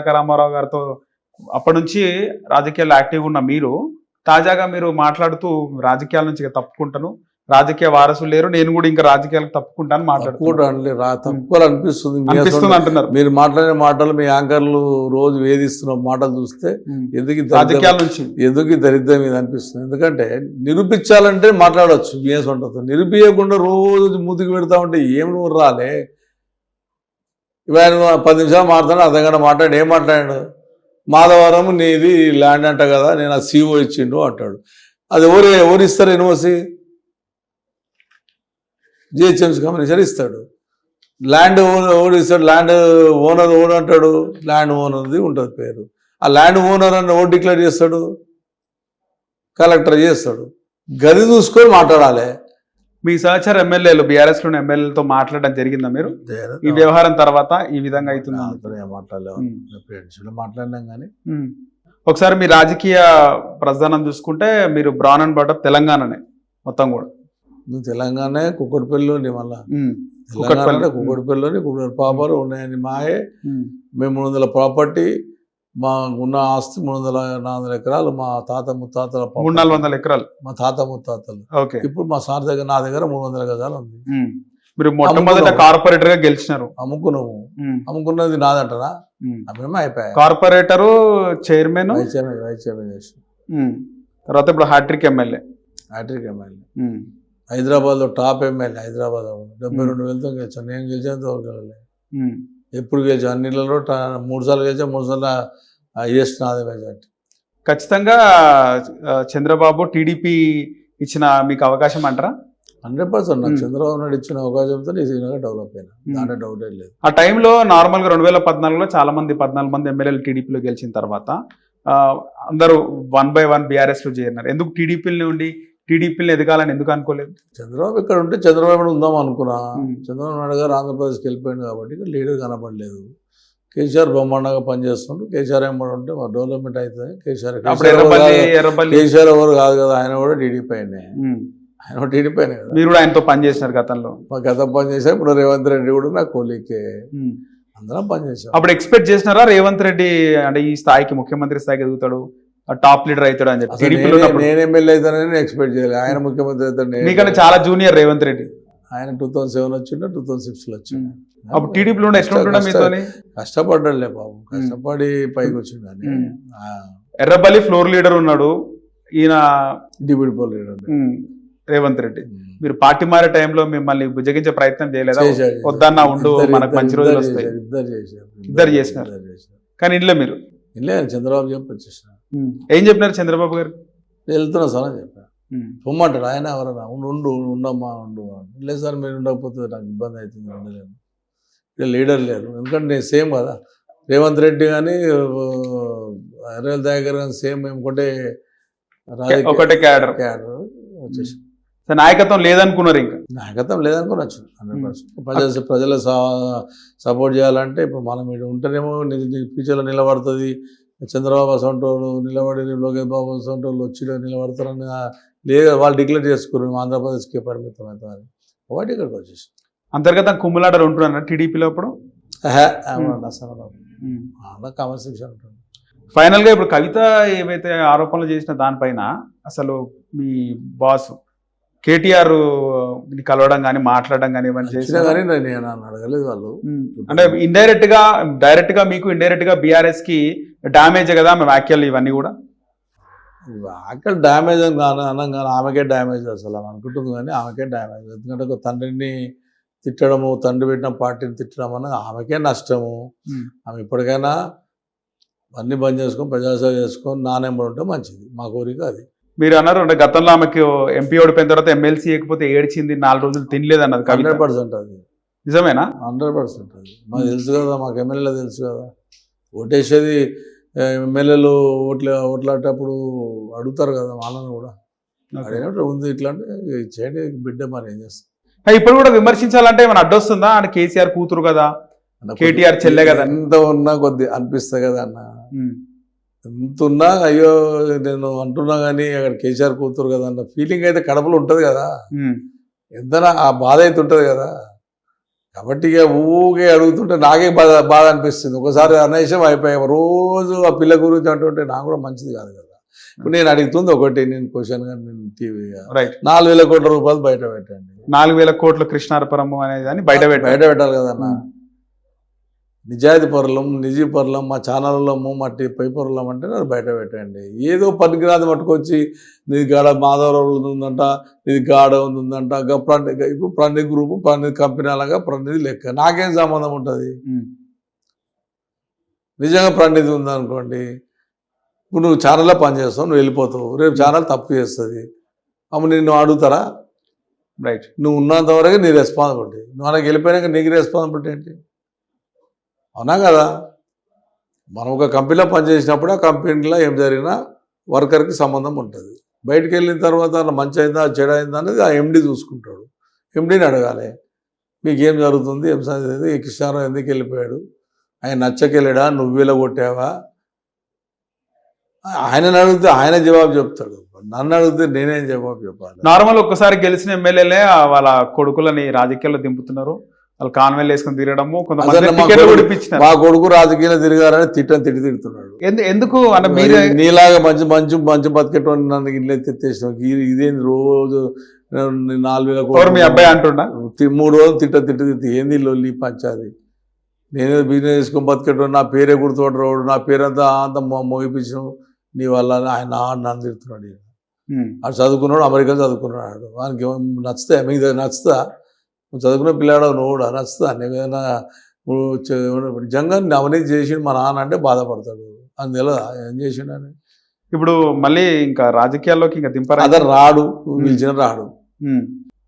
తారక రామారావు గారితో అప్పటి నుంచి రాజకీయాల్లో యాక్టివ్గా ఉన్న మీరు తాజాగా మీరు మాట్లాడుతూ రాజకీయాల నుంచి తప్పుకుంటాను రాజకీయ వారసులు లేరు నేను కూడా ఇంకా రాజకీయాలకు తప్పుకుంటాను మాట్లాడుతున్నాను తక్కువ అనిపిస్తుంది మీ అంటున్నారు. మీరు మాట్లాడే మాటలు మీ యాంకర్లు రోజు వేధిస్తున్న మాటలు చూస్తే. ఎందుకు రాజకీయాల నుంచి. ఎందుకు దరిద్రం ఇది అనిపిస్తుంది? ఎందుకంటే నిరూపించాలంటే మాట్లాడవచ్చు బిఎస్ ఉంటుంది నిరూపించకుండా రోజు ముద్దుకు పెడతా ఉంటే ఏం నువ్వు రాలే. ఇవాళ పది నిమిషాలు మాట్లాడు అర్ధగంట మాట్లాడి ఏం మాట్లాడాడు మాధవరం నీది ల్యాండ్ అంట కదా నేను ఆ సీఓ ఇచ్చిండు అంటాడు. అది ఎవరు ఎవరు ఇస్తారు ఎన్ఓసి జిహెచ్ఎంసీ కంపెనీ ఇస్తాడు. ల్యాండ్ ఓనర్ ఓనర్ ఇస్తాడు? ల్యాండ్ ఓనర్ ఓనర్ అంటాడు? ల్యాండ్ ఓనర్ది ఉంటుంది పేరు. ఆ ల్యాండ్ ఓనర్ అని ఓటు డిక్లేర్ చేస్తాడు? కలెక్టర్ చేస్తాడు. గది చూసుకొని మాట్లాడాలి. మీ సహచర ఎమ్మెల్యేలు బీఆర్ఎస్లోని ఎమ్మెల్యేలతో మాట్లాడడం జరిగిందా మీరు? ఈ వ్యవహారం తర్వాత ఈ విధంగా అవుతుంది. మాట్లాడినాం కానీ. ఒకసారి మీ రాజకీయ ప్రధానం చూసుకుంటే మీరు బ్రౌన్ అండ్ బటర్ తెలంగాణనే మొత్తం కూడా. తెలంగాణ కుక్కడిపల్లిలోని మళ్ళా. కుక్కట్పల్లి. కుక్కడి పాపాలు ఉన్నాయని మాయే. మేము మూడు వందల ప్రాపర్టీ మా ఉన్న ఆస్తి మూడు వందల నాలుగు వందల ఎకరాలు మా తాత ముత్తాతల మూడు. నాలుగు వందల ఎకరాలు మా తాత ముత్తాతలు ఓకే ఇప్పుడు మా సార్ దగ్గర నా దగ్గర మూడు వందల గజాలు ఉంది. మీరు మొట్టమొదట. కార్పొరేటర్గా గెలిచినారు అమ్ముకున్నాము. అమ్ముకున్నది నాదంటనా ఉమ్. అమ్మేమో అయిపోయాయి corporator chairman vice chairman vice chairman చేసి ఉమ్. తర్వాత ఇప్పుడు హ్యాట్రిక్ ఎమ్మెల్యే హ్యాట్రిక్ ఎమ్మెల్యే ఉమ్. హైదరాబాద్లో టాప్ ఎమ్మెల్యే హైదరాబాద్ డెబ్బై. రెండు వేలతో గెలిచాను నేను గెలిచేంత వరకు. ఎప్పుడు గెలిచాను అన్నిళ్ళలో ట- మూడు సార్లు గెలిచా మూడు సార్లు హైయెస్ట్ నాదే మెజార్టీ. ఖచ్చితంగా చంద్రబాబు టీడీపీ ఇచ్చిన మీకు అవకాశం అంటారా? హండ్రెడ్ పర్సెంట్ నాకు. చంద్రబాబు నాయుడు ఇచ్చిన అవకాశంతో సినిమాగా డెవలప్ అయినా. దాంట్లో డౌటే లేదు. ఆ టైంలో నార్మల్గా రెండు వేల పద్నాలుగులో చాలా మంది పద్నాలుగు మంది ఎమ్మెల్యేలు టీడీపీలో గెలిచిన తర్వాత అందరూ వన్ బై వన్ బీఆర్ఎస్లో చేరినారు. ఎందుకు టీడీపీని ఉండి టీడీపీని ఎదగాలని ఎందుకు అనుకోలేదు? చంద్రబాబు ఇక్కడ ఉంటే చంద్రబాబు ఉందాం అనుకున్నా. చంద్రబాబు నాయుడు గారు ఆంధ్రప్రదేశ్కి వెళ్ళిపోయింది కాబట్టి ఇక్కడ లీడర్ కనపడలేదు. కేసీఆర్ బ్రహ్మాండంగా పనిచేస్తుండు. కేసీఆర్ ఏమన్నా ఉంటే మా డెవలప్మెంట్ అవుతుంది. కేసీఆర్ కేసీఆర్ ఎవరు కాదు- కాదు. ఆయన కూడా టీడీపీ అయినే ఉమ్. ఆయన టీడీపీ అయినే కదా. మీరు కూడా ఆయనతో పని చేసినారు గతంలో? మా గత పని చేసా ఇప్పుడు రేవంత్ రెడ్డి కూడా నా కోలీకే. అందరం పని చేసాం అప్పుడు ఎక్స్పెక్ట్ చేసినారా రేవంత్ రెడ్డి అంటే ఈ స్థాయికి ముఖ్యమంత్రి స్థాయికి ఎదుగుతాడు? టాప్ లీడర్ అవుతాడు అని చెప్పి నేనే- ఎమ్మెల్యే అవుతానని ఎక్స్పెక్ట్ చేయలేదు. ఆయన ముఖ్యమంత్రి అవుతాడు నేను మీకన్నా చాలా జూనియర్ రేవంత్ రెడ్డి. ఆయన టూ థౌసండ్ సెవెన్ వచ్చిండ టూ థౌసండ్ సిక్స్లో వచ్చిండు అప్పుడు టీడీపీలో కష్టపడ్డాడులే బాబు కష్టపడి పైకి వచ్చిండు అని. ఎర్రబల్లి ఫ్లోర్ లీడర్ ఉన్నాడు. ఈయన డిబిడి పోల్ లీడర్ రేవంత్ రెడ్డి. మీరు పార్టీ మారే టైంలో మిమ్మల్ని బుజ్జగించే ప్రయత్నం చేయలేదా? వద్దన్నా ఉండు, మనకు మంచి రోజులు వస్తాయి. ఇద్దరు చేశారు. ఇద్దరు చేసినారు. కానీ ఇంట్లో మీరు? ఇల్లే చంద్రబాబు చెప్పి వచ్చేసిన ఏం చెప్పినారు చంద్రబాబు గారు? వెళ్తున్నా సార్ అని చెప్పాను పొమ్మంటాడు ఆయన ఎవరన్నా ఉండు ఉండు ఉండమ్మా ఉండు. లేదు సార్ మీరు ఉండకపోతే నాకు ఇబ్బంది అవుతుంది ఇక్కడ లీడర్ లేరు. ఎందుకంటే నేను సేమ్ కదా రేవంత్ రెడ్డి కానీ అరవింద్ దయాకర్ కానీ సేమ్ ఒకటే ఒకటే క్యాడర్. క్యాడర్ వచ్చేసి. నాయకత్వం లేదనుకున్నారు ఇంకా? నాయకత్వం హండ్రెడ్ పర్సెంట్. ప్రజలు ప్రజలు సపోర్ట్ చేయాలంటే ఇప్పుడు మనం ఇక్కడ ఉంటేనేమో ఫ్యూచర్లో నిలబడుతుంది. చంద్రబాబు అసంటోళ్ళు నిలబడి లోకేష్ బాబు అసంటోళ్ళు వచ్చి నిలబడతారని లేదు వాళ్ళు డిక్లేర్ చేసుకున్నారు మేము ఆంధ్రప్రదేశ్కి పరిమితం అవుతామని ఒకటి ఇక్కడికి వచ్చేసి. అంతర్గత కుమ్ములాటలు ఉంటున్నారు టీడీపీలో అప్పుడు. అలా కాన్వర్సేషన్ ఉంటుంది. ఫైనల్గా ఇప్పుడు కవిత ఏవైతే ఆరోపణలు చేసిన దానిపైన అసలు మీ బాస్ కేటీఆర్ కలవడం కానీ మాట్లాడడం కానీ ఇవన్నీ చేసినా కానీ నేను అడగలేదు వాళ్ళు. అంటే ఇండైరెక్ట్గా డైరెక్ట్గా మీకు ఇండైరెక్ట్గా బీఆర్ఎస్కి డామేజ్ కదా మీ వ్యాఖ్యలు ఇవన్నీ కూడా? అక్కడ డ్యామేజ్ అని కాను అనగానే ఆమెకే డ్యామేజ్ అసలు ఆమె అనుకుంటుంది కానీ ఆమెకే డ్యామేజ్ ఎందుకంటే ఒక తండ్రిని తిట్టడము తండ్రి పెట్టిన పార్టీని తిట్టడం అన్నది ఆమెకే నష్టము. ఆమె ఇప్పటికైనా అన్ని బంద్ చేసుకొని ప్రజాసేవ చేసుకొని నా నెంబర్ ఉంటే మంచిది. మా కోరిక అది. మీరు అన్నారు అంటే గతంలో ఆమెకు ఎంపీ ఓడిపోయిన తర్వాత ఎమ్మెల్సీ ఇవ్వకపోతే ఏడ్చింది నాలుగు రోజులు తినలేదు అన్నది హండ్రెడ్ పర్సెంట్ అది. నిజమేనా? హండ్రెడ్ పర్సెంట్ అది. మాకు తెలుసు కదా మాకు ఎమ్మెల్యేలో తెలుసు కదా. ఓటేసేది ఎమ్మెల్యేలు ఓట్లు ఓట్లాడేటప్పుడు అడుగుతారు కదా వాళ్ళని కూడా. అడిగినప్పుడు ఉంది ఇట్లా అంటే చేయండి బిడ్డ మరి ఏం చేస్తాం? ఇప్పుడు కూడా విమర్శించాలంటే ఏమైనా అడ్డొస్తుందా అంటే కేసీఆర్ కూతురు కదా కేటీఆర్ చెల్లె కదా. ఎంత ఉన్నా కొద్ది అనిపిస్తుంది కదా అన్న. ఉమ్. ఎంత ఉన్నా అయ్యో నేను అంటున్నా కానీ అక్కడ కేసీఆర్ కూతురు కదా అన్న ఫీలింగ్ అయితే కడపలో ఉంటుంది కదా. ఉమ్. ఎంత ఆ బాధ అయితే ఉంటుంది కదా. కాబట్టి ఇక ఊగే అడుగుతుంటే నాకే బాధ బాధ అనిపిస్తుంది. ఒకసారి అనేసం అయిపోయాయి రోజు ఆ పిల్ల గురించి అంటుంటే నాకు కూడా మంచిది కాదు కదా. ఇప్పుడు నేను అడుగుతుంది ఒకటి నేను క్వశ్చన్గా నేను టీవీగా రైట్ నాలుగు వేల కోట్ల రూపాయలు బయట పెట్టండి. నాలుగు వేల కోట్ల కృష్ణారపురం అనేది అని బయట బయట పెట్టాలి కదన్న నిజాయితీ పరులం నిజీ పరులం మా ఛానళ్ళము మా టీ పై పరులం అంటే అది బయట పెట్టండి. ఏదో పనికిరాది పట్టుకొచ్చి నీది గాడ మాధవరావు ఉందంట నీది గాడ ఉందంట ప్రణి ఇప్పుడు ప్రణి గ్రూప్ ప్రణి కంపెనీ అలాగా ప్రణిది లెక్క. నాకేం సంబంధం ఉంటుంది. నిజంగా ప్రణిది ఉందనుకోండి ఇప్పుడు నువ్వు ఛానల్లో పనిచేస్తావు నువ్వు వెళ్ళిపోతావు. రేపు ఛానల్ తప్పు చేస్తుంది. అమ్మ నిన్ను అడుగుతారా? రైట్ నువ్వు ఉన్నంత వరకు నీ రెస్పాన్సిబిలిటీ. నువ్వు మనకి వెళ్ళిపోయాక నీకు రెస్పాన్సిబిలిటీ ఏంటి? అవునా కదా? మనం ఒక కంపెనీలో పనిచేసినప్పుడు ఆ కంపెనీలో ఏం జరిగినా వర్కర్కి సంబంధం ఉంటుంది. బయటికి వెళ్ళిన తర్వాత అలా మంచి అయిందా చెడు అయిందా అనేది ఆ ఎండి చూసుకుంటాడు. ఎండిని అడగాలి. మీకు ఏం జరుగుతుంది ఏం సంగతి? ఈ కృష్ణారావు ఎందుకు వెళ్ళిపోయాడు? ఆయన నచ్చకెళ్ళాడా? నువ్వేలా కొట్టావా? ఆయనని అడిగితే ఆయన జవాబు చెప్తాడు. నన్ను అడిగితే నేనేం జవాబు చెప్పాలి? నార్మల్ ఒక్కసారి గెలిచిన ఎమ్మెల్యేలే వాళ్ళ కొడుకులని రాజకీయాల్లో దింపుతున్నారు. వాళ్ళు కాన్వెల్ వేసుకొని తిరగడము కొంతమంది మా కొడుకు- రాజకీయాలు తిరిగారని తిట్టని తిట్టి తిడుతున్నాడు ఎందు- ఎందుకు? అంటే మీరే నీలాగా మంచి మంచి మంచి బతికేటోని నన్ను ఎత్తేసినావు. ఇది ఇదేంది రోజు నాలుగు వేల మీ అబ్బాయి అంటుండా? తి- మూడు రోజులు తిట్ట తిట్ట తిట్టి ఏంది లొల్లి పంచాది? నేనే బిజినెస్ చేసుకొని బతికేటోడు నా పేరే గుర్తుపడరాడు నా పేరంతా అంత మోగిపించడం నీ వల్ల ఆయన నన్ను తిడుతున్నాడు. ఆడు చదువుకున్నాడు అమెరికా చదువుకున్నాడు. వానికి నచ్చుతా మీకు దగ్గర నచ్చుతా? నువ్వు చదువుకున్న పిల్లాడు నువ్వు కూడా నచ్చుతా నువ్వు చే- నిజంగా అవినీతి చేసి మా నాన్న అంటే బాధపడతాడు. అని తెలియదా ఏం చేసిండు అని? ఇప్పుడు మళ్ళీ ఇంకా రాజకీయాల్లోకి ఇంకా దింపరా? అతను రాడు. పిలిచిన రాడు.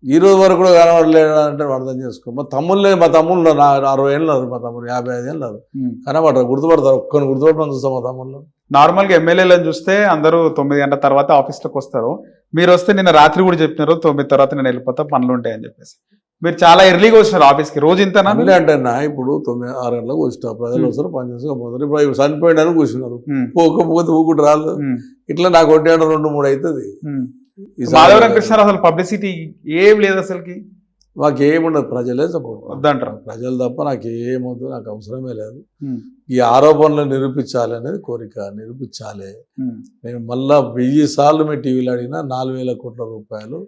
ఈ రోజు వరకు కూడా కనబడలేడు అంటే అర్థం చేసుకో. మా తమ్ముళ్ళే మా తమ్ముళ్ళు అరవై ఏళ్ళు మా తమ్ముడు. యాభై ఐదు ఏళ్ళు. కనబడరు గుర్తుపడతారు. ఒక్కరిని గుర్తుపడడం చూస్తాం మా తమ్ముళ్ళు. నార్మల్గా ఎమ్మెల్యేలను చూస్తే అందరూ తొమ్మిది గంటల తర్వాత ఆఫీస్లోకి వస్తారు. మీరు వస్తే నిన్న రాత్రి కూడా చెప్పినారు తొమ్మిది తర్వాత నేను వెళ్ళిపోతా పనులు ఉంటాయని చెప్పేసి. మీరు చాలా ఎర్లీగా వచ్చినారు ఆఫీస్కి. రోజు ఇంతనా? అన్నీ అంటే నా ఇప్పుడు తొమ్మిది ఆరు గంటలకు వచ్చిన. ప్రజలు వస్తారు పని చేసుకోపోతారు ఇప్పుడు చనిపోయాడని కూర్చున్నారు. పోకపోతే ఊకుంటు ఉమ్. ఇట్లా నాకు కొట్టాడు రెండు మూడు అవుతుంది. మాధవరం కృష్ణారావు అసలు పబ్లిసిటీ ఏం లేదు అసలుకి. మాకేముండదు ప్రజలే సపోర్ట్ వద్దంటారు ప్రజలు తప్ప నాకు ఏమొద్దు నాకు అవసరమే లేదు. ఈ ఆరోపణలు నిరూపించాలి అనేది కోరిక నిరూపించాలి. నేను మళ్ళా వెయ్యి సార్లు మీ టీవీలో అడిగినా నాలుగు వేల కోట్ల రూపాయలు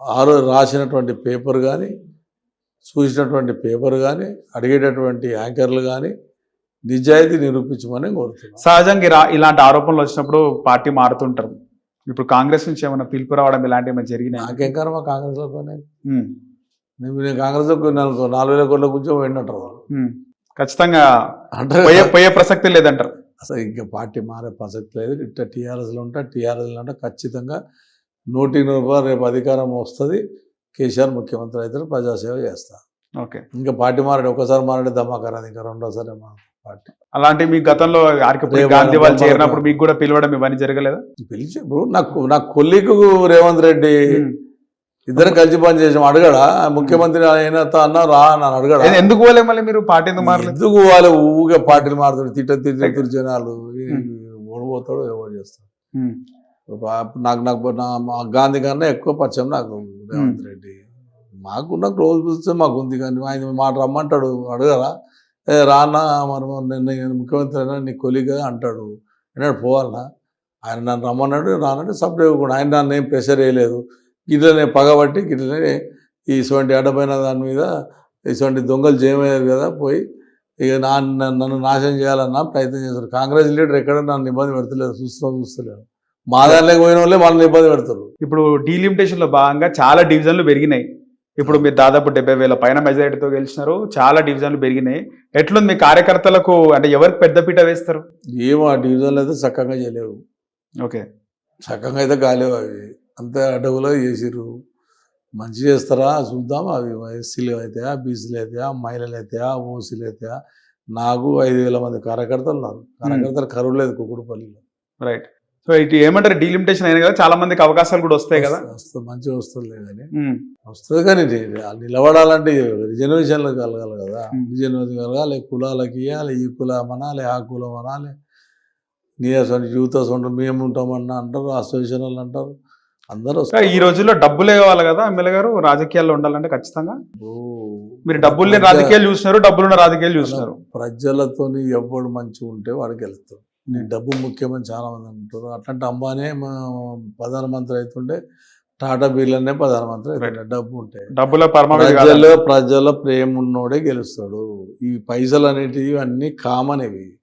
ఆరో రాసినటువంటి పేపర్ కానీ చూసినటువంటి పేపర్ కానీ అడిగేటటువంటి యాంకర్లు కానీ నిజాయితీ నిరూపించమని కోరుతున్నాను సహజంగా ఇలా- ఇలాంటి ఆరోపణలు వచ్చినప్పుడు పార్టీ మారుతుంటారు. ఇప్పుడు కాంగ్రెస్ నుంచి ఏమైనా పిలుపు రావడం ఇలాంటివి ఏమైనా జరిగినాయి? నాకేం కర్మ కాంగ్రెస్లో పని? నేను కాంగ్రెస్లో నాలుగు నాలుగు వేల కోట్ల కూర్చొని పోయినట్టు ఖచ్చితంగా అంటే పోయే పోయే ప్రసక్తి లేదంటారు. అసలు ఇంకా పార్టీ మారే ప్రసక్తి లేదు. ఇట్లా టీఆర్ఎస్లో ఉంటా టీఆర్ఎస్లో ఉంటా ఖచ్చితంగా నూటికి నూరు రూపాయలు రేపు అధికారం వస్తుంది కేసీఆర్ ముఖ్యమంత్రి అయితే ప్రజాసేవ చేస్తా ఓకే. ఇంకా పార్టీ మారాడు ఒకసారి మారాడు దమాకరాది ఇంకా రెండోసారి పార్టీ. అలాంటి మీ గతంలో గాంధీ వాళ్ళు చేరినప్పుడు మీకు కూడా పిలవడం ఇవన్నీ జరగలేదా? పిలిచి ఇప్పుడు నాకు నా కొల్లికు రేవంత్ రెడ్డి. ఇద్దరం కలిసి పని చేసాం అడగడా? ముఖ్యమంత్రి అయినా అన్నా రా అని అడగడా? ఎందుకు పోలే మళ్ళీ మీరు పార్టీ ఎందుకు మారలేదు? ఎందుకు వాళ్ళు ఊగే పార్టీలు మారుతారు తిట్ట తిట్ట జనాలు. ఓడిపోతాడు ఎవరు చేస్తాడు? నాకు నాకు నా మా గాంధీ కన్నా ఎక్కువ పరిచయం నాకు రేవంత్ రెడ్డి. మాకు నాకు రోజు చూస్తే మాకు ఉంది కానీ ఆయన మాట రమ్మంటాడు అడగరా? ఏ రానా మరి నేను ముఖ్యమంత్రి అయినా నీ కొలిగా అంటాడు. అన్నాడు పోవాలనా? ఆయన నన్ను రమ్మన్నాడు రానంటే సపరేట్ కూడా. ఆయన నన్ను ఏం ప్రెషర్ వేయలేదు. గిట్లనే పగబట్టి గిట్లనే ఈ ఇటువంటి అడ్డపైన దాని మీద ఇటువంటి దొంగలు చేయమయ్యారు కదా పోయి ఇక నా నన్ను నాశనం చేయాలన్నా ప్రయత్నం చేస్తారు కాంగ్రెస్ లీడర్ ఎక్కడ నన్ను ఇబ్బంది పెడతలేదు చూస్తున్నా చూస్తలేరు మా దాంట్లోకి పోయిన వాళ్ళే మనల్ని ఇబ్బంది పెడతారు ఇప్పుడు డీలిమిటేషన్లో భాగంగా చాలా డివిజన్లు పెరిగినాయి. ఇప్పుడు మీరు దాదాపు డెబ్బై వేల పైన మెజారిటీతో గెలిచినారు. చాలా డివిజన్లు పెరిగినాయి. ఎట్లుంది మీ కార్యకర్తలకు అంటే ఎవరికి పెద్దపీట వేస్తారు? ఏమో ఆ డివిజన్లు అయితే చక్కగా చేయలేవు. ఓకే. చక్కగా అయితే కాలేవు అవి. అంతే అడవులో చేసిర్రు. మంచి చేస్తారా చూద్దాం. అవి ఎస్సీలు అయితే బీసీలు అయితే మహిళలు అయితే ఓసీలు అయితే నాకు ఐదు వేల మంది కార్యకర్తలు ఉన్నారు. కార్యకర్తలు కరువు లేదు కుకుడుపల్లిలో రైట్ సో ఇటు ఏమంటారు? డీలిమిటేషన్ అయినా కదా చాలా మందికి అవకాశాలు కూడా వస్తాయి కదా. వస్తుంది మంచిగా వస్తుంది కానీ ఉమ్. వస్తుంది కానీ నిలబడాలంటే రిజర్వేషన్లు కలగాలి కదా. రిజర్వేషన్ కలగాలి కులాలకి ఇవ్వాలి ఈ కులం అనాలి ఆ కులం అనాలి నీరసం యూత్ అసలు మేము ఉంటామన్నా అంటారు అసోసియేషన్ వాళ్ళు అంటారు. అందరూ ఈ రోజుల్లో డబ్బులే కావాలి కదా ఎమ్మెల్యే గారు? రాజకీయాల్లో ఉండాలంటే ఖచ్చితంగా. మీరు డబ్బులు లేని రాజకీయాలు చూసినారు డబ్బులున్న రాజకీయాలు చూసినారు. ప్రజలతోని ఎవడు మంచిగా ఉంటే వాడికి వెళ్తాడు నీ డబ్బు ముఖ్యమని చాలా మంది అంటారు అట్లాంటి అంబానే మా ప్రధానమంత్రి అవుతుండే టాటా బిర్లానే ప్రధానమంత్రి డబ్బు ఉంటే డబ్బుల కాదు. ప్రజలు ప్రజల ప్రేమ ఉన్నోడే గెలుస్తాడు. ఈ పైసలు అనేటివి అన్నీ కామన్ ఇవి.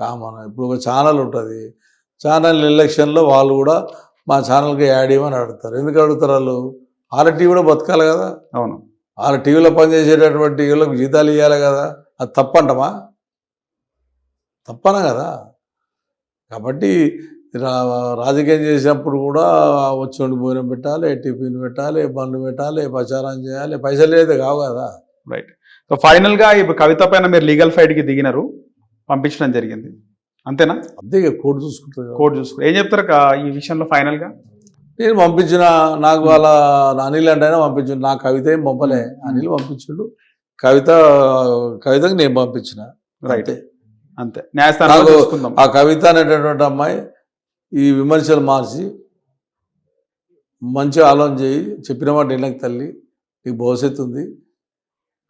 కామన్ ఇప్పుడు ఒక ఛానల్ ఉంటుంది. ఛానల్ ఎలక్షన్లో వాళ్ళు కూడా మా ఛానల్కి యాడ్ ఇవ్వమని అడుగుతారు. ఎందుకు అడుగుతారు వాళ్ళు? వాళ్ళ టీవీ కూడా బతకాలి కదా. అవును. వాళ్ళ టీవీలో పనిచేసేటటువంటి జీతాలు ఇవ్వాలి కదా. అది తప్పంటమా? తప్పనా కదా? కాబట్టి రా- రాజకీయం చేసినప్పుడు కూడా వచ్చి భోజనం పెట్టాలి టిఫిన్ పెట్టాలి బండ్లు పెట్టాలి ప్రచారం చేయాలి పైసలు అయితే కావు కదా? రైట్ సో ఫైనల్గా ఇప్పుడు కవిత పైన మీరు లీగల్ ఫైట్కి దిగినారు పంపించడం జరిగింది. అంతేనా? అంతే కోర్టు చూసుకుంటుంది. కోర్టు చూసుకో ఏం చెప్తారు ఈ విషయంలో ఫైనల్గా? నేను పంపించిన నాకు వాళ్ళ అనిల్ అంటే అయినా పంపించిండు నా కవిత ఏం పంపలే. అనిల్ పంపించిండు. కవిత కవితకి నేను పంపించిన. రైట్ అంతే. చూసుకుందాం ఆ కవిత అనేటటువంటి అమ్మాయి ఈ విమర్శలు మార్చి మంచి ఆలోచన చేయి చెప్పిన మాట ఇళ్ళకి తల్లి నీకు భవిష్యత్తు ఉంది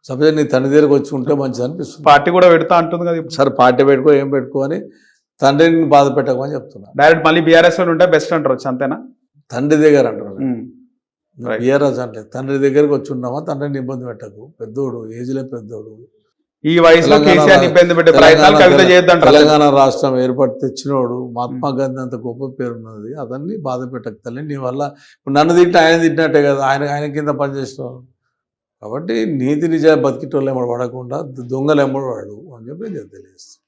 సపోజ్ నీ తండ్రి దగ్గరకు వచ్చి ఉంటే మంచిది అనిపిస్తుంది పార్టీ కూడా పెడతా అంటుంది కదా. సరే పార్టీ పెట్టుకో ఏం పెట్టుకో అని తండ్రిని బాధ పెట్టకమని చెప్తున్నా డైరెక్ట్ మళ్ళీ బీఆర్ఎస్లో ఉంటే బెస్ట్ అంటారు వచ్చి అంతేనా తండ్రి దగ్గర. Right. బిఆర్ఎస్ అంటే తండ్రి దగ్గరకు వచ్చి ఉన్నామా తండ్రిని ఇబ్బంది పెట్టకు పెద్దోడు ఏజ్లో పెద్దోడు ఈ వయసులో కేసీఆర్ ఇబ్బంది పెట్టే ప్రయత్నాలు కవిత చేయొద్దంటారు తెలంగాణ రాష్ట్రం ఏర్పడి తెచ్చినోడు మహాత్మా గాంధీ అంత గొప్ప పేరు ఉన్నది అతన్ని బాధ పెట్టక తల్లి నీ వల్ల నన్ను తిట్టి ఆయన తిట్టినట్టే కదా. ఆయన ఆయన కింద పనిచేసినావు కాబట్టి నీతి నిజా బతికిటోళ్ళు ఎమ్మడి పడకుండా దొంగలు ఎమ్మడి వాడు అని చెప్పి నేను తెలియజేస్తాను